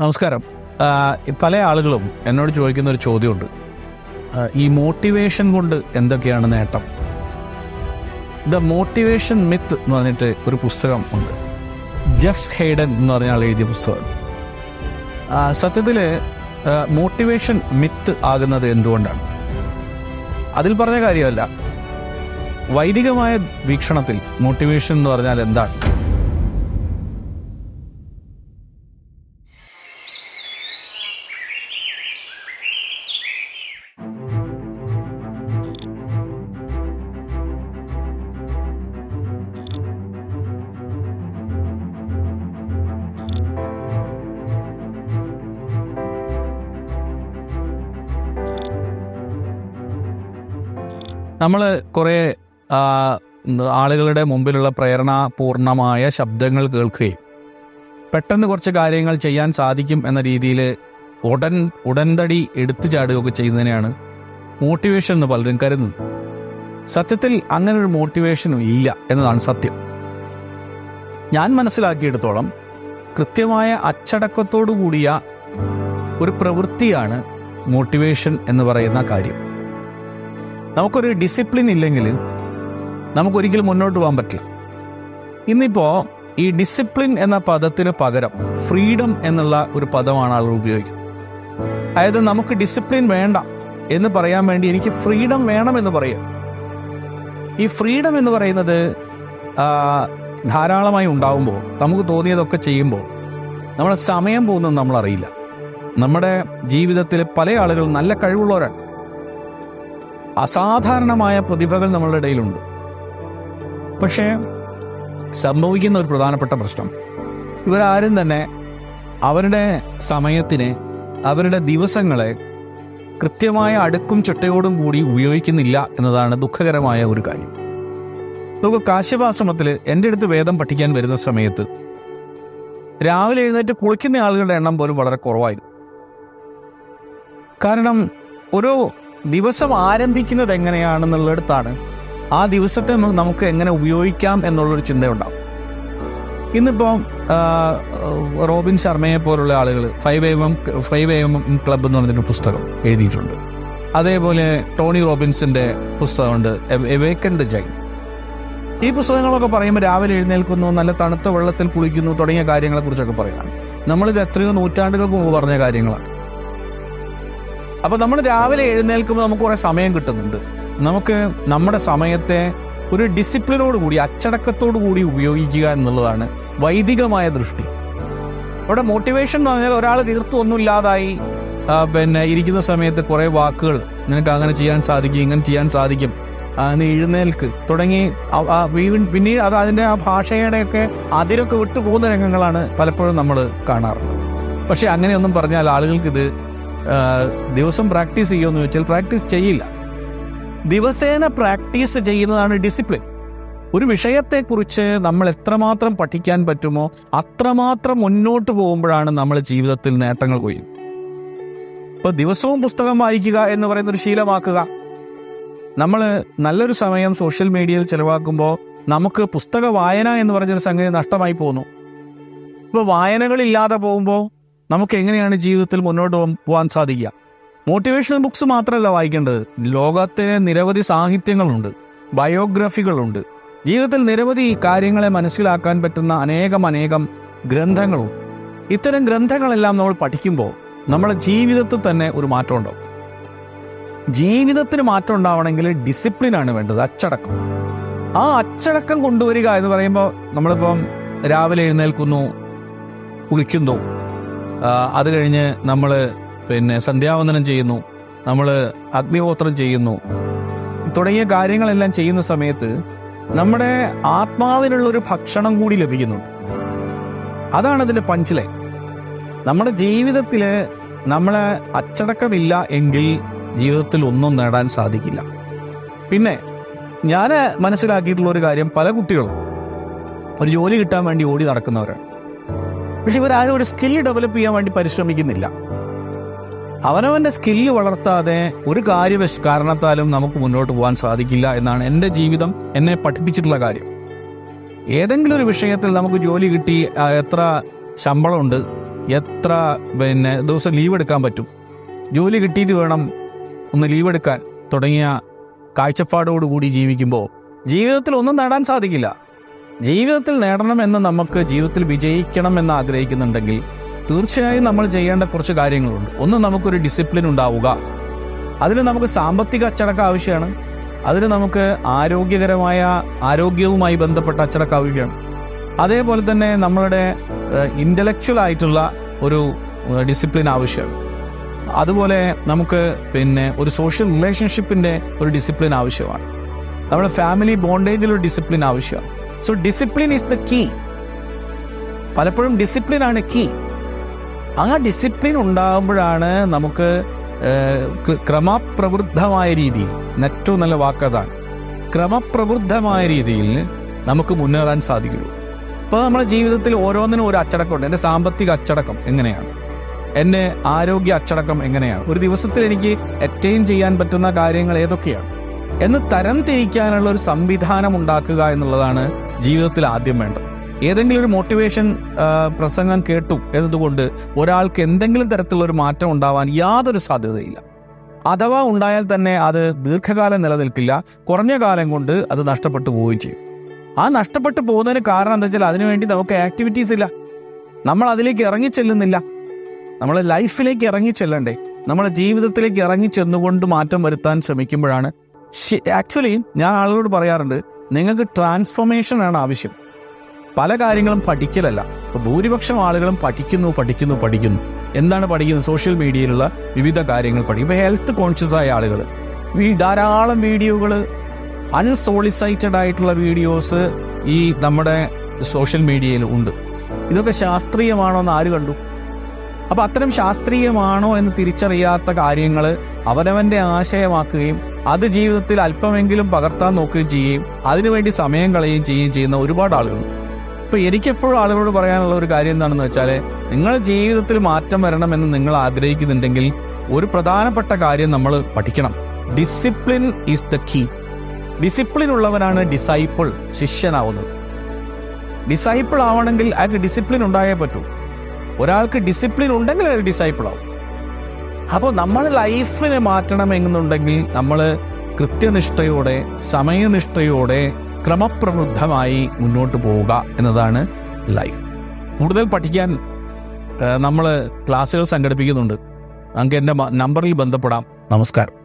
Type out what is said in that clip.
നമസ്കാരം. പല ആളുകളും എന്നോട് ചോദിക്കുന്ന ഒരു ചോദ്യമുണ്ട്. ഈ മോട്ടിവേഷൻ കൊണ്ട് എന്തൊക്കെയാണ് നേട്ടം? ദ മോട്ടിവേഷൻ മിത്ത് എന്ന് പറഞ്ഞിട്ട് ഒരു പുസ്തകം ഉണ്ട്. ജെഫ് ഹെയ്ഡൻ എന്ന് പറഞ്ഞ ആൾ എഴുതിയ പുസ്തകം. സത്യത്തിൽ മോട്ടിവേഷൻ മിത്ത് ആകുന്നത് എന്തുകൊണ്ടാണ്? അതിൽ പറഞ്ഞ കാര്യമല്ല. വൈദികമായ വീക്ഷണത്തിൽ മോട്ടിവേഷൻ എന്ന് പറഞ്ഞാൽ എന്താണ്? നമ്മൾ കുറേ ആളുകളുടെ മുമ്പിലുള്ള പ്രേരണാപൂർണമായ ശബ്ദങ്ങൾ കേൾക്കുകയും പെട്ടെന്ന് കുറച്ച് കാര്യങ്ങൾ ചെയ്യാൻ സാധിക്കും എന്ന രീതിയിൽ ഉടൻ ഉടൻതടി എടുത്തു ചാടുകയൊക്കെ ചെയ്യുന്നതിനെയാണ് മോട്ടിവേഷൻ എന്ന് പലരും കരുതുന്നത്. സത്യത്തിൽ അങ്ങനെ ഒരു മോട്ടിവേഷനും ഇല്ല എന്നതാണ് സത്യം. ഞാൻ മനസ്സിലാക്കിയെടുത്തോളം കൃത്യമായ അച്ചടക്കത്തോടു കൂടിയ ഒരു പ്രവൃത്തിയാണ് മോട്ടിവേഷൻ എന്ന് പറയുന്ന കാര്യം. നമുക്കൊരു ഡിസിപ്ലിൻ ഇല്ലെങ്കിൽ നമുക്കൊരിക്കലും മുന്നോട്ട് പോകാൻ പറ്റില്ല. ഇന്നിപ്പോൾ ഈ ഡിസിപ്ലിൻ എന്ന പദത്തിന് പകരം ഫ്രീഡം എന്നുള്ള ഒരു പദമാണ് ആളുകൾ ഉപയോഗിക്കുന്നത്. അതായത് നമുക്ക് ഡിസിപ്ലിൻ വേണ്ട എന്ന് പറയാൻ വേണ്ടി എനിക്ക് ഫ്രീഡം വേണം എന്ന് പറയും ഈ ഫ്രീഡം എന്ന് പറയുന്നത് ധാരാളമായി ഉണ്ടാവുമ്പോൾ നമുക്ക് തോന്നിയതൊക്കെ ചെയ്യുമ്പോൾ നമ്മുടെ സമയം പോകുന്നത് നമ്മൾ അറിയില്ല നമ്മുടെ ജീവിതത്തിൽ പല ആളുകളും നല്ല കഴിവുള്ളവരാണ്. അസാധാരണമായ പ്രതിഭകൾ നമ്മളുടെ ഇടയിലുണ്ട്. പക്ഷേ സംഭവിക്കുന്ന ഒരു പ്രധാനപ്പെട്ട പ്രശ്നം. ഇവരാരും തന്നെ അവരുടെ സമയത്തിനെ അവരുടെ ദിവസങ്ങളെ കൃത്യമായ അടുക്കും ചിട്ടയോടും കൂടി ഉപയോഗിക്കുന്നില്ല എന്നതാണ് ദുഃഖകരമായ ഒരു കാര്യം. നമുക്ക് കാശ്യപാശ്രമത്തിൽ എന്റെ അടുത്ത് വേദം പഠിക്കാൻ വരുന്ന സമയത്ത് രാവിലെ എഴുന്നേറ്റ് കുളിക്കുന്ന ആളുകളുടെ എണ്ണം പോലും വളരെ കുറവായിരുന്നു. കാരണം ഒരു ദിവസം ആരംഭിക്കുന്നത് എങ്ങനെയാണെന്നുള്ളിടത്താണ് ആ ദിവസത്തെ നമുക്ക് എങ്ങനെ ഉപയോഗിക്കാം എന്നുള്ളൊരു ചിന്തയുണ്ടാവും. ഇന്നിപ്പോൾ റോബിൻ ശർമ്മയെ പോലുള്ള ആളുകൾ five M five M club എന്ന് പറഞ്ഞൊരു പുസ്തകം എഴുതിയിട്ടുണ്ട്. അതേപോലെ ടോണി റോബിൻസിന്റെ പുസ്തകമുണ്ട് എവേക്കൻ ദ ജൈൻ. ഈ പുസ്തകങ്ങളൊക്കെ പറയുമ്പോൾ രാവിലെ എഴുന്നേൽക്കുന്നു നല്ല തണുത്ത വെള്ളത്തിൽ കുളിക്കുന്നു തുടങ്ങിയ കാര്യങ്ങളെക്കുറിച്ചൊക്കെ പറയുകയാണ്. നമ്മളിത് എത്രയോ നൂറ്റാണ്ടുകൾക്ക് മുമ്പ് പറഞ്ഞ കാര്യങ്ങളാണ്. അപ്പൊ നമ്മൾ രാവിലെ എഴുന്നേൽക്കുമ്പോൾ നമുക്ക് കുറേ സമയം കിട്ടുന്നുണ്ട്. നമുക്ക് നമ്മുടെ സമയത്തെ ഒരു ഡിസിപ്ലിനോട് കൂടി അച്ചടക്കത്തോടു കൂടി ഉപയോഗിക്കുക എന്നുള്ളതാണ് വൈദികമായ ദൃഷ്ടി. അവിടെ മോട്ടിവേഷൻ എന്ന് പറഞ്ഞാൽ ഒരാൾ തീർത്തും ഒന്നുമില്ലാതായി പിന്നെ ഇരിക്കുന്ന സമയത്ത് കുറേ വാക്കുകൾ നിനക്ക് അങ്ങനെ ചെയ്യാൻ സാധിക്കും ഇങ്ങനെ ചെയ്യാൻ സാധിക്കും. അങ്ങനെ എഴുന്നേൽക്ക്. തുടങ്ങി പിന്നീട് അത് അതിന്റെ ആ ഭാഷയുടെയൊക്കെ അതിരൊക്കെ വിട്ടു പോകുന്ന രംഗങ്ങളാണ് പലപ്പോഴും നമ്മൾ കാണാറുള്ളത്. പക്ഷെ അങ്ങനെയൊന്നും പറഞ്ഞാൽ ആളുകൾക്കിത് ദിവസം പ്രാക്ടീസ് ചെയ്യുമെന്ന് ചോദിച്ചാൽ പ്രാക്ടീസ് ചെയ്യില്ല. ദിവസേന പ്രാക്ടീസ് ചെയ്യുന്നതാണ് ഡിസിപ്ലിൻ. ഒരു വിഷയത്തെക്കുറിച്ച് നമ്മൾ എത്രമാത്രം പഠിക്കാൻ പറ്റുമോ അത്രമാത്രം മുന്നോട്ട് പോകുമ്പോഴാണ് നമ്മൾ ജീവിതത്തിൽ നേട്ടങ്ങൾ കൊയ്യുന്നത്. ഇപ്പൊ ദിവസവും പുസ്തകം വായിക്കുക എന്ന് പറയുന്ന ഒരു ശീലമാക്കുക. നമ്മൾ നല്ലൊരു സമയം സോഷ്യൽ മീഡിയയിൽ ചിലവാക്കുമ്പോൾ നമുക്ക് പുസ്തക വായന എന്ന് പറഞ്ഞൊരു സംഗതി നഷ്ടമായി പോകുന്നു ഇപ്പോൾ വായനകളില്ലാതെ പോകുമ്പോൾ നമുക്ക് എങ്ങനെയാണ് ജീവിതത്തിൽ മുന്നോട്ട് പോകാൻ സാധിക്കുക? മോട്ടിവേഷണൽ ബുക്സ് മാത്രമല്ല വായിക്കേണ്ടത്. ലോകത്തിന് നിരവധി സാഹിത്യങ്ങളുണ്ട്. ബയോഗ്രഫികളുണ്ട് ജീവിതത്തിൽ നിരവധി കാര്യങ്ങളെ മനസ്സിലാക്കാൻ പറ്റുന്ന അനേകം അനേകം ഗ്രന്ഥങ്ങളും ഇത്തരം ഗ്രന്ഥങ്ങളെല്ലാം നമ്മൾ പഠിക്കുമ്പോൾ നമ്മുടെ ജീവിതത്തിൽ തന്നെ ഒരു മാറ്റം ഉണ്ടാവും. ജീവിതത്തിന് മാറ്റം ഉണ്ടാവണമെങ്കിൽ ഡിസിപ്ലിനാണ് വേണ്ടത് അച്ചടക്കം. ആ അച്ചടക്കം കൊണ്ടുവരിക എന്ന് പറയുമ്പോൾ നമ്മളിപ്പം രാവിലെ എഴുന്നേൽക്കുന്നു കുളിക്കുന്നു. അത് കഴിഞ്ഞ് നമ്മൾ പിന്നെ സന്ധ്യാവന്ദനം ചെയ്യുന്നു. നമ്മൾ അഗ്നിഹോത്രം ചെയ്യുന്നു. തുടങ്ങിയ കാര്യങ്ങളെല്ലാം ചെയ്യുന്ന സമയത്ത് നമ്മുടെ ആത്മാവിനുള്ള ഒരു ഭക്ഷണം കൂടി ലഭിക്കുന്നുണ്ട് അതാണ് അതിന്റെ പഞ്ചിലെ. നമ്മുടെ ജീവിതത്തിൽ നമ്മളെ അച്ചടക്കമില്ല എങ്കിൽ ജീവിതത്തിൽ ഒന്നും നേടാൻ സാധിക്കില്ല. പിന്നെ ഞാൻ മനസ്സിലാക്കിയിട്ടുള്ള ഒരു കാര്യം പല കുട്ടികളും ഒരു ജോലി കിട്ടാൻ വേണ്ടി ഓടി നടക്കുന്നവരാണ്. പക്ഷെ ഇവരാരും ഒരു സ്കില്ല് ഡെവലപ്പ് ചെയ്യാൻ വേണ്ടി പരിശ്രമിക്കുന്നില്ല. അവനവന്റെ സ്കില്ല് വളർത്താതെ ഒരു കാര്യ കാരണത്താലും നമുക്ക് മുന്നോട്ട് പോകാൻ സാധിക്കില്ല എന്നാണ് എന്റെ ജീവിതം എന്നെ പഠിപ്പിച്ചിട്ടുള്ള കാര്യം. ഏതെങ്കിലും ഒരു വിഷയത്തിൽ നമുക്ക് ജോലി കിട്ടി എത്ര ശമ്പളമുണ്ട് എത്ര പിന്നെ ദിവസം ലീവ് എടുക്കാൻ പറ്റും. ജോലി കിട്ടിയിട്ട് വേണം ഒന്ന് ലീവ് എടുക്കാൻ തുടങ്ങിയ കാഴ്ചപ്പാടോടുകൂടി ജീവിക്കുമ്പോൾ ജീവിതത്തിൽ ഒന്നും നേടാൻ സാധിക്കില്ല. ജീവിതത്തിൽ നേടണമെന്ന് നമുക്ക് ജീവിതത്തിൽ വിജയിക്കണം എന്ന് ആഗ്രഹിക്കുന്നുണ്ടെങ്കിൽ തീർച്ചയായും നമ്മൾ ചെയ്യേണ്ട കുറച്ച് കാര്യങ്ങളുണ്ട്. ഒന്ന് നമുക്കൊരു ഡിസിപ്ലിൻ ഉണ്ടാവുക. അതിന് നമുക്ക് സാമ്പത്തിക അച്ചടക്കം ആവശ്യമാണ്. അതിന് നമുക്ക് ആരോഗ്യകരമായ ആരോഗ്യവുമായി ബന്ധപ്പെട്ട അച്ചടക്കം ആവശ്യമാണ്. അതേപോലെ തന്നെ നമ്മളുടെ ഇന്റലക്ച്വൽ ആയിട്ടുള്ള ഒരു ഡിസിപ്ലിൻ ആവശ്യമാണ്. അതുപോലെ നമുക്ക് പിന്നെ ഒരു സോഷ്യൽ റിലേഷൻഷിപ്പിന്റെ ഒരു ഡിസിപ്ലിൻ ആവശ്യമാണ്. നമ്മുടെ ഫാമിലി ബോണ്ടേജിൽ ഒരു ഡിസിപ്ലിൻ ആവശ്യമാണ്. So discipline is the key പലപ്പോഴും ഡിസിപ്ലിൻ ആണ് കീ ആ ഡിസിപ്ലിൻ ഉണ്ടാകുമ്പോഴാണ് നമുക്ക് ക്രമപ്രവൃദ്ധമായ രീതിയിൽ ഏറ്റവും നല്ല വാക്കതാണ് ക്രമപ്രവൃദ്ധമായ രീതിയിൽ നമുക്ക് മുന്നേറാൻ സാധിക്കുള്ളൂ. ഇപ്പോൾ നമ്മുടെ ജീവിതത്തിൽ ഓരോന്നിനും ഒരു അച്ചടക്കമുണ്ട്. എന്റെ സാമ്പത്തിക അച്ചടക്കം എങ്ങനെയാണ്? എന്റെ ആരോഗ്യ അച്ചടക്കം എങ്ങനെയാണ്? ഒരു ദിവസത്തിൽ എനിക്ക് അറ്റൈൻ ചെയ്യാൻ പറ്റുന്ന കാര്യങ്ങൾ ഏതൊക്കെയാണ്? എന്ന് തരം തിരിക്കാനുള്ള ഒരു സംവിധാനം ഉണ്ടാക്കുക എന്നുള്ളതാണ് ജീവിതത്തിൽ ആദ്യം വേണ്ടത്. ഏതെങ്കിലും ഒരു മോട്ടിവേഷൻ പ്രസംഗം കേട്ടു എന്നതുകൊണ്ട് ഒരാൾക്ക് എന്തെങ്കിലും തരത്തിലുള്ള ഒരു മാറ്റം ഉണ്ടാവാൻ യാതൊരു സാധ്യതയില്ല. അഥവാ ഉണ്ടായാൽ തന്നെ അത് ദീർഘകാലം നിലനിൽക്കില്ല കുറഞ്ഞ കാലം കൊണ്ട് അത് നഷ്ടപ്പെട്ടു പോവുകയും ചെയ്യും. ആ നഷ്ടപ്പെട്ടു പോകുന്നതിന് കാരണം എന്താ വെച്ചാൽ അതിനുവേണ്ടി നമുക്ക് ആക്ടിവിറ്റീസ് ഇല്ല. നമ്മൾ അതിലേക്ക് ഇറങ്ങിച്ചെല്ലുന്നില്ല നമ്മൾ ലൈഫിലേക്ക് ഇറങ്ങി ചെല്ലണ്ടേ? നമ്മുടെ ജീവിതത്തിലേക്ക് ഇറങ്ങി ചെന്നുകൊണ്ട് മാറ്റം വരുത്താൻ ശ്രമിക്കുമ്പോഴാണ് ആക്ച്വലി ഞാൻ ആളുകളോട് പറയാറുണ്ട് നിങ്ങൾക്ക് ട്രാൻസ്ഫോർമേഷൻ ആണ് ആവശ്യം. പല കാര്യങ്ങളും പഠിക്കലല്ല. ഭൂരിപക്ഷം ആളുകളും പഠിക്കുന്നു പഠിക്കുന്നു പഠിക്കുന്നു. എന്താണ് പഠിക്കുന്നത്? സോഷ്യൽ മീഡിയയിലുള്ള വിവിധ കാര്യങ്ങൾ പഠിക്കും. ഇപ്പോൾ ഹെൽത്ത് കോൺഷ്യസ് ആയ ആളുകൾ ധാരാളം വീഡിയോകൾ അൺസോളിസൈറ്റഡ് ആയിട്ടുള്ള വീഡിയോസ് ഈ നമ്മുടെ സോഷ്യൽ മീഡിയയിൽ ഉണ്ട്. ഇതൊക്കെ ശാസ്ത്രീയമാണോ എന്ന് ആര് കണ്ടു? അപ്പൊ അത്തരം ശാസ്ത്രീയമാണോ എന്ന് തിരിച്ചറിയാത്ത കാര്യങ്ങൾ അവരവന്റെ ആശയമാക്കുകയും അത് ജീവിതത്തിൽ അല്പമെങ്കിലും പകർത്താൻ നോക്കുകയും ചെയ്യുകയും അതിനുവേണ്ടി സമയം കളയുകയും ചെയ്യുകയും ചെയ്യുന്ന ഒരുപാട് ആളുകളുണ്ട് ഇപ്പൊ എനിക്കെപ്പോഴും ആളുകളോട് പറയാനുള്ള ഒരു കാര്യം എന്താണെന്ന് വെച്ചാൽ നിങ്ങളുടെ ജീവിതത്തിൽ മാറ്റം വരണമെന്ന് നിങ്ങൾ ആഗ്രഹിക്കുന്നുണ്ടെങ്കിൽ ഒരു പ്രധാനപ്പെട്ട കാര്യം നമ്മൾ പഠിക്കണം. Discipline is the key discipline ഉള്ളവനാണ് disciple ശിഷ്യനാവുന്നത്. ഡിസൈപ്പിൾ ആവണമെങ്കിൽ അയാൾക്ക് ഡിസിപ്ലിൻ ഉണ്ടായേ പറ്റൂ. ഒരാൾക്ക് ഡിസിപ്ലിൻ ഉണ്ടെങ്കിൽ അയാൾ ഡിസൈപ്പിൾ ആവും. അപ്പോൾ നമ്മൾ ലൈഫിനെ മാറ്റണമെന്നുണ്ടെങ്കിൽ നമ്മൾ കൃത്യനിഷ്ഠയോടെ സമയനിഷ്ഠയോടെ ക്രമപ്രവൃദ്ധമായി മുന്നോട്ട് പോവുക എന്നതാണ് ലൈഫ്. കൂടുതൽ പഠിക്കാൻ നമ്മൾ ക്ലാസ്സുകൾ സംഘടിപ്പിക്കുന്നുണ്ട്. നമുക്ക് എന്റെ നമ്പറിൽ ബന്ധപ്പെടാം. നമസ്കാരം.